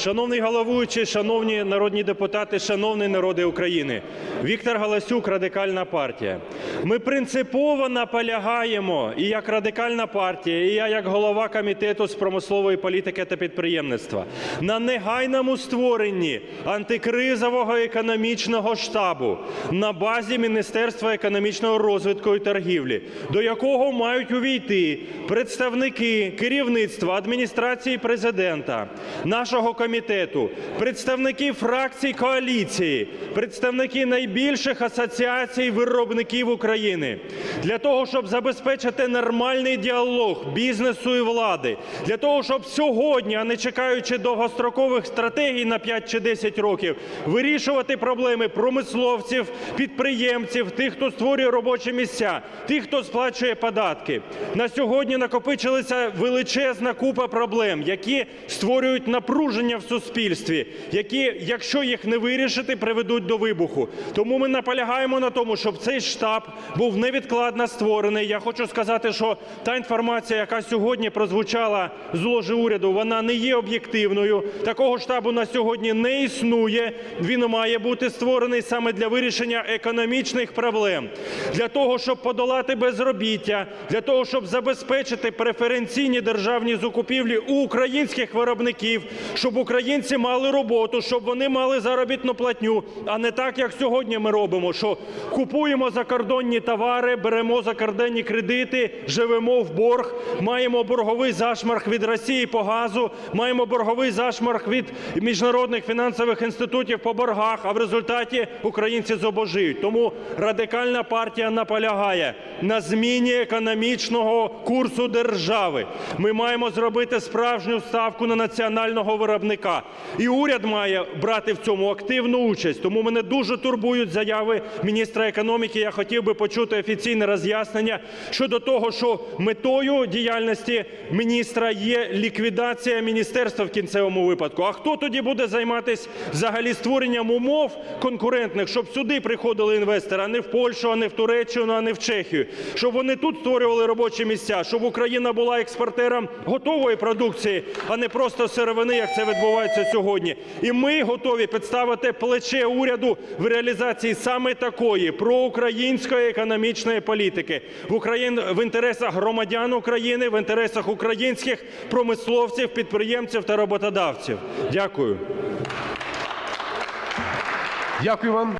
Шановний головуючий, шановні народні депутати, шановний народи України! Віктор Галасюк, Радикальна партія. Ми принципово наполягаємо і як Радикальна партія, і я як голова Комітету з промислової політики та підприємництва на негайному створенні антикризового економічного штабу на базі Міністерства економічного розвитку і торгівлі, до якого мають увійти представники керівництва Адміністрації Президента, нашого комітету, представники фракцій коаліції, представники найбільших асоціацій виробників України для того, щоб забезпечити нормальний діалог бізнесу і влади, для того, щоб сьогодні, а не чекаючи довгострокових стратегій на 5 чи 10 років, вирішувати проблеми промисловців, підприємців, тих, хто створює робочі місця, тих, хто сплачує податки. На сьогодні накопичилася величезна купа проблем, які створюють напруження в суспільстві, які, якщо їх не вирішити, приведуть до вибуху. Тому ми наполягаємо на тому, щоб цей штаб був невідкладно створений. Я хочу сказати, що та інформація, яка сьогодні прозвучала з ложі уряду, вона не є об'єктивною. Такого штабу на сьогодні не існує. Він має бути створений саме для вирішення економічних проблем, для того, щоб подолати безробіття, для того, щоб забезпечити преференційні державні закупівлі у українських виробників, щоб українці мали роботу, щоб вони мали заробітну платню, а не так, як сьогодні ми робимо, що купуємо закордонні товари, беремо закордонні кредити, живемо в борг, маємо борговий зашмарг від Росії по газу, маємо борговий зашмарг від міжнародних фінансових інститутів по боргах, а в результаті українці зубожіють. Тому Радикальна партія наполягає на зміні економічного курсу держави. Ми маємо зробити справжню ставку на національного виробника. І уряд має брати в цьому активну участь. Тому мене дуже турбують заяви міністра економіки. Я хотів би почути офіційне роз'яснення щодо того, що метою діяльності міністра є ліквідація міністерства в кінцевому випадку. А хто тоді буде займатися взагалі створенням умов конкурентних, щоб сюди приходили інвестори, а не в Польщу, а не в Туреччину, а не в Чехію, щоб вони тут створювали робочі місця, щоб Україна була експортером готової продукції, а не просто сировини, як це відбувається сьогодні. І ми готові підставити плече уряду в реалізації саме такої проукраїнської економічної політики в Україн в інтересах громадян України, в інтересах українських промисловців, підприємців та роботодавців. Дякую. Дякую вам.